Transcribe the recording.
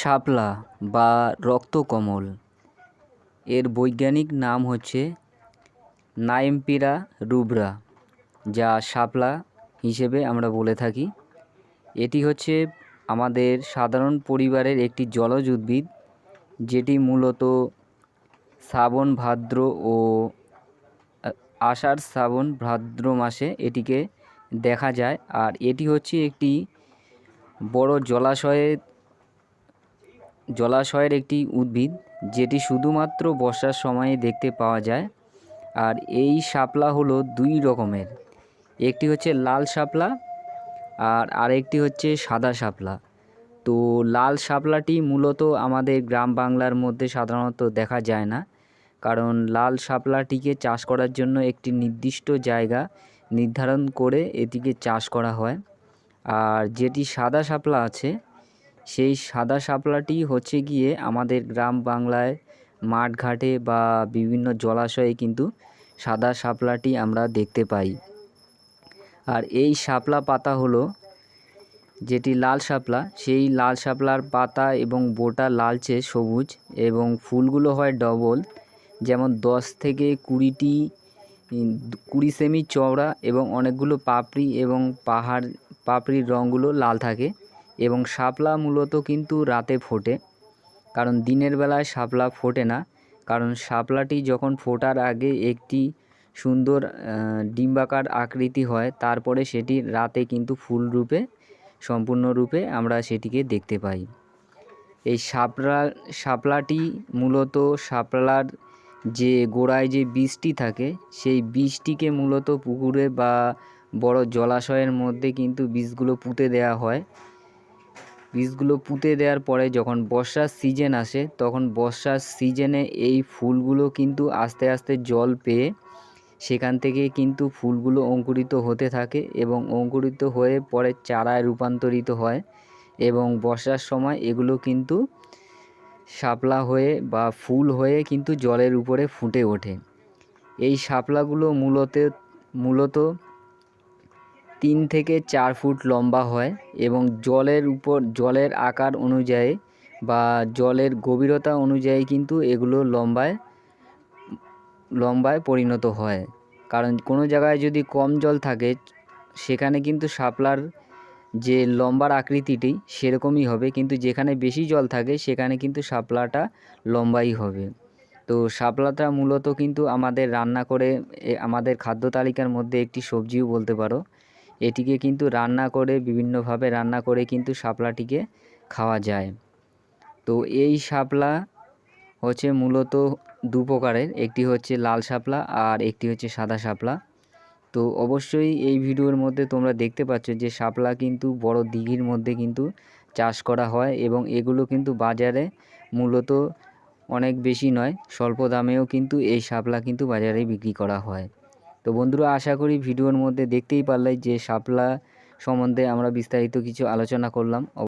শাপলা বা রক্তকমল। এর বৈজ্ঞানিক নাম হচ্ছে নাইমপিরা রুব্রা, যা শাপলা হিসেবে আমরা বলে থাকি। এটি হচ্ছে আমাদের সাধারণ পরিবারের একটি জলজ উদ্ভিদ, যেটি মূলত শ্রাবণ, ভাদ্র ও আষাঢ় শ্রাবণ, ভাদ্র মাসে এটিকে দেখা যায়। আর এটি হচ্ছে একটি বড় জলাশয়ে জলাশয়ের একটি উদ্ভিদ, যেটি শুধুমাত্র বর্ষার সময়ে দেখতে পাওয়া যায়, আর এই শাপলা হলো দুই রকমের। একটি হচ্ছে লাল শাপলা, আর আরেকটি হচ্ছে সাদা শাপলা। তো লাল শাপলাটি মূলত আমাদের গ্রাম বাংলার মধ্যে সাধারণত দেখা যায় না, কারণ লাল শাপলাটিকে চাষ করার জন্য একটি নির্দিষ্ট জায়গা নির্ধারণ করে এটিকে চাষ করা হয়। আর যেটি সাদা শাপলা আছে সেই সাদা শাপলাটি হচ্ছে গিয়ে আমাদের গ্রাম বাংলায় মাঠঘাটে বা বিভিন্ন জলাশয়ে কিন্তু সাদা শাপলাটি আমরা দেখতে পাই। আর এই শাপলা পাতা হলো যেটি লাল শাপলা। সেই লাল শাপলার পাতা এবং বোটা লালচে সবুজ এবং ফুলগুলো হয় ডবল, যেমন দশ থেকে কুড়িটি কুড়ি সেমি চওড়া এবং অনেকগুলো পাপড়ি এবং পাহাড়, পাপড়ির রঙগুলো লাল থাকে। এবং শাপলা মূলত কিন্তু রাতে ফোটে, কারণ দিনের বেলায় শাপলা ফোটে না, কারণ শাপলাটি যখন ফোটার আগে একটি সুন্দর ডিম্বাকার আকৃতি হয়, তারপরে সেটি রাতে কিন্তু ফুল রূপে সম্পূর্ণরূপে আমরা সেটিকে দেখতে পাই। এই শাপলা, শাপলাটি মূলত শাপলার যে গোড়ায় যে বীজটি থাকে, সেই বীজটিকে মূলত পুকুরে বা বড় জলাশয়ের মধ্যে কিন্তু বীজগুলো পুঁতে দেওয়া হয়। বীজগুলো পুঁতে দেওয়ার পরে যখন বর্ষার সিজন আসে, তখন বর্ষার সিজনে এই ফুলগুলো কিন্তু আস্তে আস্তে জল পেয়ে সেখান থেকে কিন্তু ফুলগুলো অঙ্কুরিত হতে থাকে এবং অঙ্কুরিত হয়ে পরে চারায় রূপান্তরিত হয় এবং বর্ষার সময় এগুলো কিন্তু শাপলা হয়ে বা ফুল হয়ে কিন্তু জলের উপরে ফুটে ওঠে। এই শাপলাগুলো মূলত মূলত তিন থেকে চার ফুট লম্বা হয় এবং জলের উপর, জলের আকার অনুযায়ী বা জলের গভীরতা অনুযায়ী কিন্তু এগুলো লম্বায় লম্বায় পরিণত হয়। কারণ কোনো জায়গায় যদি কম জল থাকে, সেখানে কিন্তু শাপলার যে লম্বার আকৃতিটি সেরকমই হবে, কিন্তু যেখানে বেশি জল থাকে, সেখানে কিন্তু শাপলাটা লম্বাই হবে। তো শাপলাটা মূলত কিন্তু আমাদের রান্না করে আমাদের খাদ্য তালিকার মধ্যে একটি সবজিও বলতে পারো। এটিকে কিন্তু রান্না করে, বিভিন্নভাবে রান্না করে কিন্তু শাপলাটিকে খাওয়া যায়। তো এই শাপলা হচ্ছে মূলত দু প্রকারের, একটি হচ্ছে লাল শাপলা আর একটি হচ্ছে সাদা শাপলা। তো অবশ্যই এই ভিডিওর মধ্যে তোমরা দেখতে পাচ্ছ যে শাপলা কিন্তু বড় দিঘির মধ্যে কিন্তু চাষ করা হয় এবং এগুলো কিন্তু বাজারে মূলত অনেক বেশি নয়, স্বল্প দামেও কিন্তু এই শাপলা কিন্তু বাজারে বিক্রি করা হয়। তো বন্ধুরা, আশা করি ভিডিওর মধ্যে দেখতেই পারলে যে শাপলা সম্বন্ধে আমরা বিস্তারিত কিছু আলোচনা করলাম।